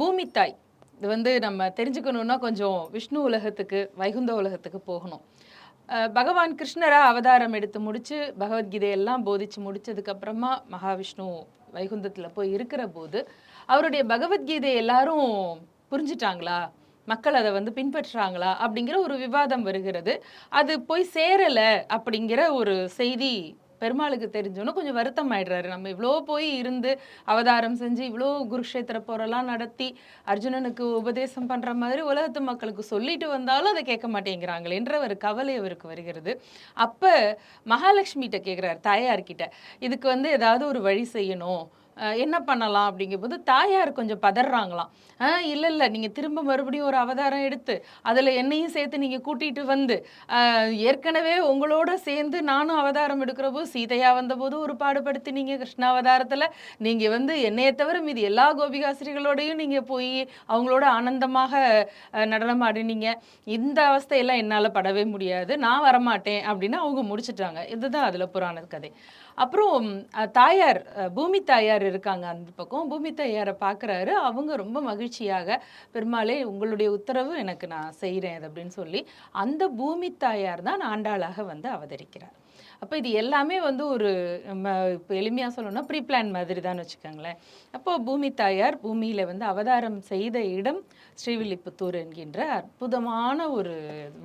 பூமி தாய் இது வந்து நம்ம தெரிஞ்சுக்கணுன்னா கொஞ்சம் விஷ்ணு உலகத்துக்கு வைகுந்த உலகத்துக்கு போகணும். பகவான் கிருஷ்ணரா அவதாரம் எடுத்து முடித்து பகவத்கீதையெல்லாம் போதிச்சு முடித்ததுக்கப்புறமா மகாவிஷ்ணு வைகுந்தத்தில் போய் இருக்கிற போது அவருடைய பகவத்கீதை எல்லாரும் புரிஞ்சுட்டாங்களா? மக்கள் அதை வந்து பின்பற்றுறாங்களா? அப்படிங்கிற ஒரு விவாதம் வருகிறது. அது போய் சேரலை அப்படிங்கிற ஒரு செய்தி பெருமாளுக்கு தெரிஞ்சோன்னு கொஞ்சம் வருத்தம் ஆயிடுறாரு நம்ம இவ்வளோ போய் இருந்து அவதாரம் செஞ்சு இவ்வளோ குருஷேத்திர போரெல்லாம் நடத்தி அர்ஜுனனுக்கு உபதேசம் பண்ணுற மாதிரி உலகத்து மக்களுக்கு சொல்லிட்டு வந்தாலும் அதை கேட்க மாட்டேங்கிறாங்களேன்ற ஒரு கவலை அவருக்கு வருகிறது. அப்ப மகாலட்சுமிகிட்ட கேட்குறாரு தாயார்கிட்ட இதுக்கு வந்து ஏதாவது ஒரு வழி செய்யணும். என்ன பண்ணலாம் அப்படிங்கும்போது தாயார் கொஞ்சம் பதறாங்களாம். ஆ இல்லை இல்லை இல்லை நீங்கள் திரும்ப மறுபடியும் ஒரு அவதாரம் எடுத்து அதில் என்னையும் சேர்த்து நீங்கள் கூட்டிகிட்டு வந்து ஏற்கனவே உங்களோட சேர்ந்து நானும் அவதாரம் எடுக்கிற போது சீதையா வந்தபோது ஒரு பாடுபடுத்தினீங்க கிருஷ்ணாவதாரத்துல நீங்கள் வந்து என்னைய தவிர மீதி எல்லா கோபிகாசிரிகளோடையும் நீங்கள் போய் அவங்களோட ஆனந்தமாக நடனம் ஆடினீங்க. இந்த அவஸ்தையெல்லாம் என்னால் படவே முடியாது. நான் வரமாட்டேன் அப்படின்னு அவங்க முடிச்சிட்டாங்க. இதுதான் அதில் புராண கதை. அப்புறம் தாயார் பூமி தாயார் இருக்காங்க அந்த பக்கம். பூமி ஐயாரை பார்க்குறாரு அவங்க ரொம்ப மகிழ்ச்சியாக பெருமாளே உங்களுடைய உத்தரவு எனக்கு நான் செய்கிறேன் அது அப்படின்னு சொல்லி அந்த பூமி தாயார் தான் ஆண்டாளாக வந்து அவதரிக்கிறார். அப்போ இது எல்லாமே வந்து ஒரு நம்ம இப்போ எளிமையாக சொல்லணும்னா ப்ரீ பிளான் மாதிரி தான் வச்சுக்கோங்களேன். அப்போது பூமி தாயார் பூமியில் வந்து அவதாரம் செய்த இடம் ஸ்ரீவில்லிபுத்தூர் என்கின்ற அற்புதமான ஒரு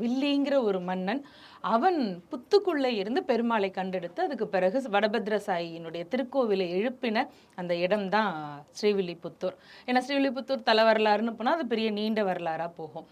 வில்லிங்கிற ஒரு மன்னன் அவன் புத்துக்குள்ளே இருந்து பெருமாளை கண்டெடுத்து அதுக்கு பிறகு வடபத்ரசாயினுடைய திருக்கோவிலை எழுப்பின அந்த இடம் தான் ஸ்ரீவில்லிபுத்தூர். ஏன்னா ஸ்ரீவில்லிபுத்தூர் தலை வரலாறுன்னு போனால் அது பெரிய நீண்ட வரலாறாக போகும்.